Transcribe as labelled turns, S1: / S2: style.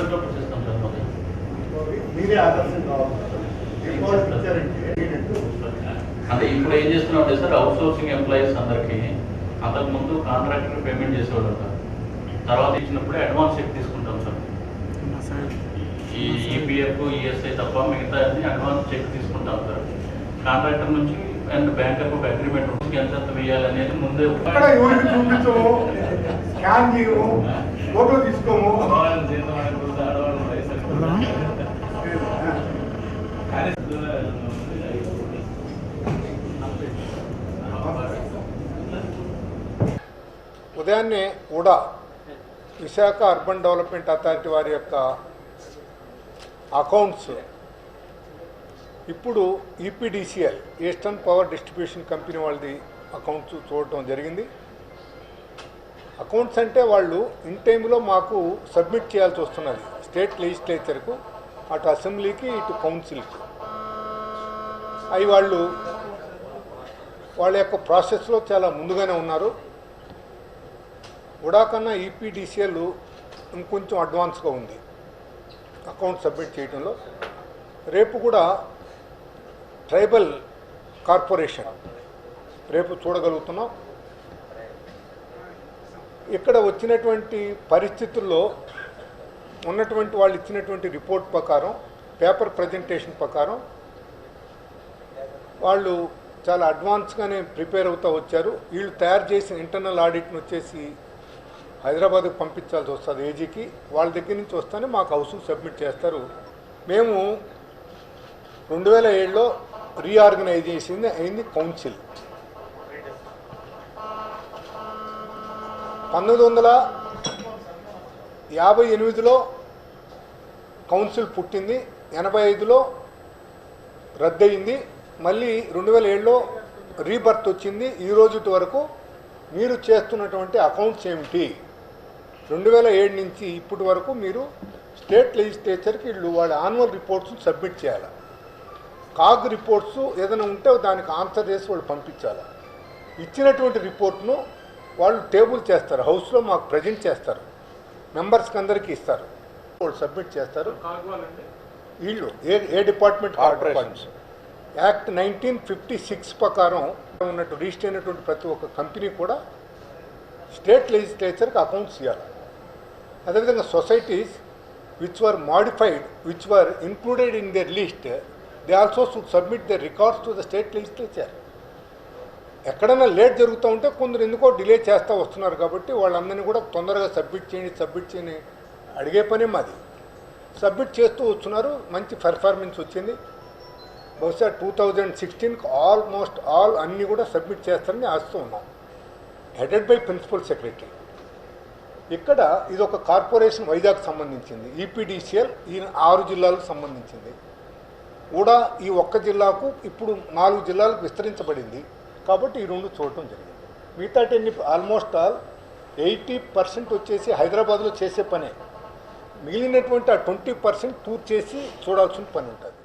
S1: Sir. మాకు
S2: మీరే ఆదర్శం
S1: అంటే ఇప్పుడు ఏం చేస్తున్నాం అంటే సార్ అవుట్ సోర్సింగ్ ఎంప్లాయీస్ అందరికి అంతకు ముందు కాంట్రాక్టర్ పేమెంట్ చేసేవాళ్ళు సార్ తర్వాత ఇచ్చినప్పుడే అడ్వాన్స్ చెక్ తీసుకుంటాం సార్. ఈ ఈపీఎఫ్ ఈఎస్ఐ తప్ప మిగతా అన్ని అడ్వాన్స్ చెక్ తీసుకుంటాం సార్. కాంట్రాక్టర్ నుంచి అండ్ బ్యాంకర్ ఒక అగ్రిమెంట్ ఉంటుంది. ఎంత ఎంత వేయాలి అనేది ముందే
S2: చూపించము? స్కాన్ చేయము? ఫోటో తీసుకోము?
S3: ఉదయాన్నే కూడా విశాఖ అర్బన్ డెవలప్మెంట్ అథారిటీ వారి యొక్క అకౌంట్స్ ఇప్పుడు EPDCL eastern power distribution company వాళ్ళది అకౌంట్స్ చూడటం జరిగింది. అకౌంట్స్ అంటే వాళ్ళు ఇన్ టైంలో మాకు సబ్మిట్ చేయాల్సి వస్తున్నది స్టేట్ లెజిస్లేచర్కు అటు అసెంబ్లీకి ఇటు కౌన్సిల్కి అవి వాళ్ళు వాళ్ళ యొక్క ప్రాసెస్లో చాలా ముందుగానే ఉన్నారు. ఉడా కన్నా ఈపీడీసీఎల్ ఇంకొంచెం అడ్వాన్స్గా ఉంది. అకౌంట్ సబ్మిట్ చేయడంలో. రేపు కూడా ట్రైబల్ కార్పొరేషన్ రేపు చూడగలుగుతున్నాం. ఇక్కడ వచ్చినటువంటి పరిస్థితుల్లో ఉన్నటువంటి వాళ్ళు ఇచ్చినటువంటి రిపోర్ట్ ప్రకారం పేపర్ ప్రజెంటేషన్ ప్రకారం వాళ్ళు చాలా అడ్వాన్స్గానే ప్రిపేర్ అవుతూ వచ్చారు. వీళ్ళు తయారు చేసిన ఇంటర్నల్ ఆడిట్ని వచ్చేసి హైదరాబాద్కి పంపించాల్సి వస్తుంది ఏజీకి. వాళ్ళ దగ్గర నుంచి వస్తేనే మాకు హౌస్ సబ్మిట్ చేస్తారు. మేము రెండు వేల ఏడులో రీఆర్గనైజేషన్ అయింది కౌన్సిల్. పంతొమ్మిది వందల యాభై ఎనిమిదిలో కౌన్సిల్ పుట్టింది. ఎనభై ఐదులో రద్దయింది. మళ్ళీ రెండు వేల ఏడులో రీబర్త్ వచ్చింది. ఈ రోజు వరకు మీరు చేస్తున్నటువంటి అకౌంట్స్ ఏమిటి? రెండు వేల ఏడు నుంచి ఇప్పటి వరకు మీరు స్టేట్ లెజిస్లేచర్కి వీళ్ళు వాళ్ళ ఆన్యువల్ రిపోర్ట్స్ సబ్మిట్ చేయాలి. కాగ్ రిపోర్ట్స్ ఏదైనా ఉంటే దానికి ఆన్సర్ చేసి వాళ్ళు పంపించాలి. ఇచ్చినటువంటి రిపోర్ట్ను వాళ్ళు టేబుల్ చేస్తారు హౌస్లో మాకు ప్రజెంట్ చేస్తారు మెంబర్స్కి అందరికీ ఇస్తారు. వాళ్ళు సబ్మిట్ చేస్తారు. వీళ్ళు ఏ ఏ department act nineteen fifty six ప్రకారం ఉన్నట్టు రిజిస్టర్ అయినటువంటి ప్రతి ఒక్క కంపెనీ కూడా స్టేట్ లెజిస్లేచర్కి అకౌంట్స్ ఇవ్వాలి అదేవిధంగా societies which were modified which were included in their list they also should submit their records to the state legislature ఎక్కడైనా లేట్ జరుగుతూ ఉంటే కొందరు ఎందుకో డిలే చేస్తూ వస్తున్నారు కాబట్టి వాళ్ళందరినీ కూడా తొందరగా సబ్మిట్ చేయండి సబ్మిట్ చేయని అడిగే పనే మాది. సబ్మిట్ చేస్తూ వస్తున్నారు మంచి పెర్ఫార్మెన్స్ వచ్చింది. బహుశా టూ థౌజండ్ సిక్స్టీన్కి ఆల్మోస్ట్ ఆల్ అన్నీ కూడా సబ్మిట్ చేస్తారని ఆస్తూ ఉన్నాం. హెడెడ్ బై ప్రిన్సిపల్ సెక్రటరీ ఇక్కడ ఇది ఒక కార్పొరేషన్ వైజాగ్ సంబంధించింది. ఈపీడీసీఎల్ ఈ ఆరు జిల్లాలకు సంబంధించింది. కూడా ఈ ఒక్క జిల్లాకు ఇప్పుడు నాలుగు జిల్లాలకు విస్తరించబడింది. కాబట్టి ఈ రెండు చూడటం జరిగింది. మిగతా ఆల్మోస్ట్ ఆల్ ఎయిటీ పర్సెంట్ వచ్చేసి హైదరాబాద్లో చేసే పనే. మిగిలినటువంటి ఆ ట్వంటీ పర్సెంట్ టూర్ చేసి చూడాల్సిన పని ఉంటుంది.